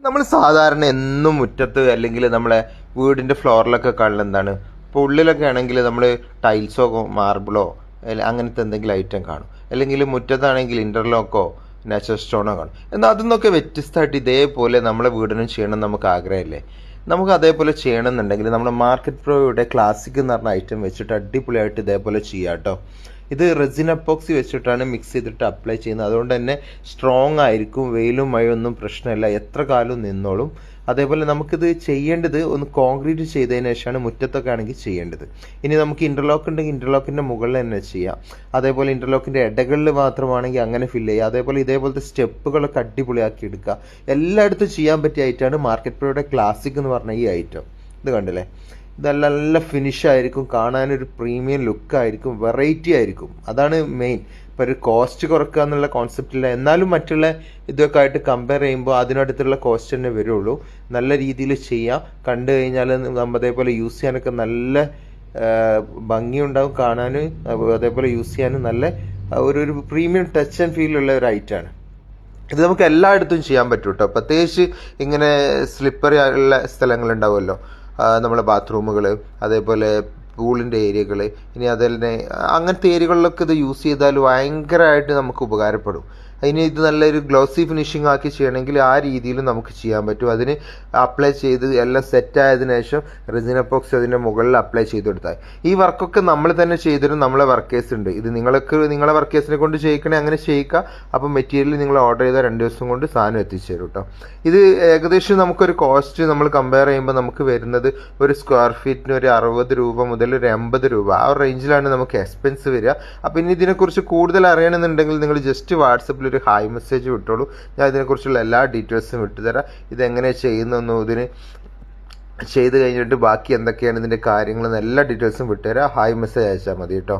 നമ്മൾ സാധാരണ എന്നും മുറ്റത്ത് അല്ലെങ്കിൽ നമ്മളെ വീടിന്റെ ഫ്ലോറിലൊക്കെ കാണുന്നത് എന്താണ്? ഇപ്പോൾ ഉള്ളിലൊക്കെ ആണെങ്കിൽ നമ്മൾ ടൈൽസോ മാർബിളോ അങ്ങനത്തെ എന്തെങ്കിലും ഐറ്റം കാണും. അല്ലെങ്കിൽ മുറ്റത്താണെങ്കിൽ ഇന്റർലോക്കോ നാച്ചുറൽ സ്റ്റോണോ കാണും. എന്നാൽ അതൊന്നൊക്കെ വ്യത്യസ്തമായിട്ട് ഇതേപോലെ നമ്മളെ വീടിനും ചെയ്യണം നമുക്ക് ആഗ്രഹമില്ലേ? നമുക്ക് അതേപോലെ ചെയ്യണമെന്നുണ്ടെങ്കിൽ നമ്മുടെ മാർക്കറ്റ് പ്രോയുടെ ക്ലാസിക് എന്ന് പറഞ്ഞ ഐറ്റം വെച്ചിട്ട് അടിപൊളിയായിട്ട് ഇതേപോലെ ചെയ്യാം കേട്ടോ ഇത് റെസിൻ അപ്പോക്സി വെച്ചിട്ടാണ് മിക്സ് ചെയ്തിട്ട് അപ്ലൈ ചെയ്യുന്നത്. അതുകൊണ്ട് തന്നെ സ്ട്രോങ് ആയിരിക്കും വെയിലും മഴയൊന്നും പ്രശ്നമില്ല. എത്ര കാലം നിന്നോളും. അതേപോലെ നമുക്കിത് ചെയ്യേണ്ടത് ഒന്ന് കോൺക്രീറ്റ് ചെയ്തതിന് ശേഷമാണ് മുറ്റത്തൊക്കെ ആണെങ്കിൽ ചെയ്യേണ്ടത്. ഇനി നമുക്ക് ഇന്റർലോക്ക് ഉണ്ടെങ്കിൽ ഇന്റർലോക്കിന്റെ മുകളിൽ തന്നെ ചെയ്യാം. അതേപോലെ ഇന്റർലോക്കിന്റെ ഇടകളിൽ മാത്രമാണെങ്കിൽ അങ്ങനെ ഫില്ല് ചെയ്യുക. അതേപോലെ ഇതേപോലത്തെ സ്റ്റെപ്പുകളൊക്കെ അടിപൊളിയാക്കി എടുക്കുക. എല്ലായിടത്തും ചെയ്യാൻ പറ്റിയ ഐറ്റമാണ് മാർക്കറ്റ് പ്രോയുടെ ക്ലാസിക് എന്ന് പറഞ്ഞ ഈ ഐറ്റം ഇത് കണ്ടില്ലേ? ഇത് നല്ല ഫിനിഷായിരിക്കും കാണാനൊരു പ്രീമിയം ലുക്കായിരിക്കും വെറൈറ്റി ആയിരിക്കും. അതാണ് മെയിൻ ഇപ്പോൾ ഒരു കോസ്റ്റ് കുറക്കുക എന്നുള്ള കോൺസെപ്റ്റില്ല എന്നാലും മറ്റുള്ള ഇതൊക്കെ ആയിട്ട് കമ്പയർ ചെയ്യുമ്പോൾ അതിനടുത്തുള്ള കോസ്റ്റ് തന്നെ വരുള്ളൂ. നല്ല രീതിയിൽ ചെയ്യാം. കണ്ടു കഴിഞ്ഞാൽ നമ്മൾ അതേപോലെ യൂസ് ചെയ്യാനൊക്കെ നല്ല ഭംഗിയുണ്ടാവും കാണാനും അതേപോലെ യൂസ് ചെയ്യാനും നല്ല ഒരു ഒരു പ്രീമിയം ടച്ച് ആൻഡ് ഫീൽ ഉള്ള ഒരു ഐറ്റമാണ് ഇത് നമുക്ക് എല്ലായിടത്തും ചെയ്യാൻ പറ്റും കേട്ടോ പ്രത്യേകിച്ച് ഇങ്ങനെ സ്ലിപ്പറി ഉള്ള സ്ഥലങ്ങൾ ഉണ്ടാവുമല്ലോ നമ്മളെ ബാത്റൂമുകൾ അതേപോലെ പൂളിന്റെ ഏരിയകൾ ഇനി അതന്നെ അങ്ങനത്തെ ഏരിയകളിലൊക്കെ ഇത് യൂസ് ചെയ്താൽ ഭയങ്കരമായിട്ട് നമുക്ക് ഉപകാരപ്പെടും. അതിന് ഇത് നല്ലൊരു ഗ്ലോസി ഫിനിഷിംഗ് ആക്കി ചെയ്യണമെങ്കിൽ ആ രീതിയിൽ നമുക്ക് ചെയ്യാൻ പറ്റും. അതിന് അപ്ലൈ ചെയ്ത് എല്ലാം സെറ്റ് ആയതിനു ശേഷം റെസിനപ്പോക്സ് അതിന്റെ മുകളിൽ അപ്ലൈ ചെയ്ത് കൊടുത്താൽ ഈ വർക്കൊക്കെ നമ്മൾ തന്നെ ചെയ്തിട്ട് നമ്മളെ വർക്കേഴ്സ് ഉണ്ട്. ഇത് നിങ്ങൾക്ക് നിങ്ങളെ വർക്കേഴ്സിനെ കൊണ്ട് ചെയ്യിക്കണേ അങ്ങനെ ചെയ്യിക്കുക അപ്പം മെറ്റീരിയൽ നിങ്ങൾ ഓർഡർ ചെയ്താൽ രണ്ട് ദിവസം കൊണ്ട് സാധനം എത്തിച്ചു തരും കേട്ടോ ഇത് ഏകദേശം നമുക്കൊരു കോസ്റ്റ് നമ്മൾ കമ്പയർ ചെയ്യുമ്പോൾ നമുക്ക് വരുന്നത് ഒരു സ്ക്വയർ ഫീറ്റിന് ഒരു അറുപത് രൂപ മുതൽ ഒരു എൺപത് രൂപ. ആ റേഞ്ചിലാണ് നമുക്ക് എക്സ്പെൻസ് വരിക. അപ്പം ഇനി ഇതിനെക്കുറിച്ച് കൂടുതൽ അറിയണമെന്നുണ്ടെങ്കിൽ നിങ്ങൾ ജസ്റ്റ് വാട്സപ്പിൽ ഒരു ഹായ് മെസ്സേജ് വിട്ടോളൂ. ഞാൻ ഇതിനെക്കുറിച്ചുള്ള എല്ലാ ഡീറ്റെയിൽസും വിട്ടുതരാം ഇതെങ്ങനെ ചെയ്യുന്നു ഇതിന് ചെയ്ത് കഴിഞ്ഞിട്ട് ബാക്കി എന്തൊക്കെയാണ് ഇതിന്റെ കാര്യങ്ങളെന്ന് എല്ലാ ഡീറ്റെയിൽസും വിട്ടുതരാം. ഹായ് മെസ്സേജ് അയച്ചാൽ മതി കേട്ടോ.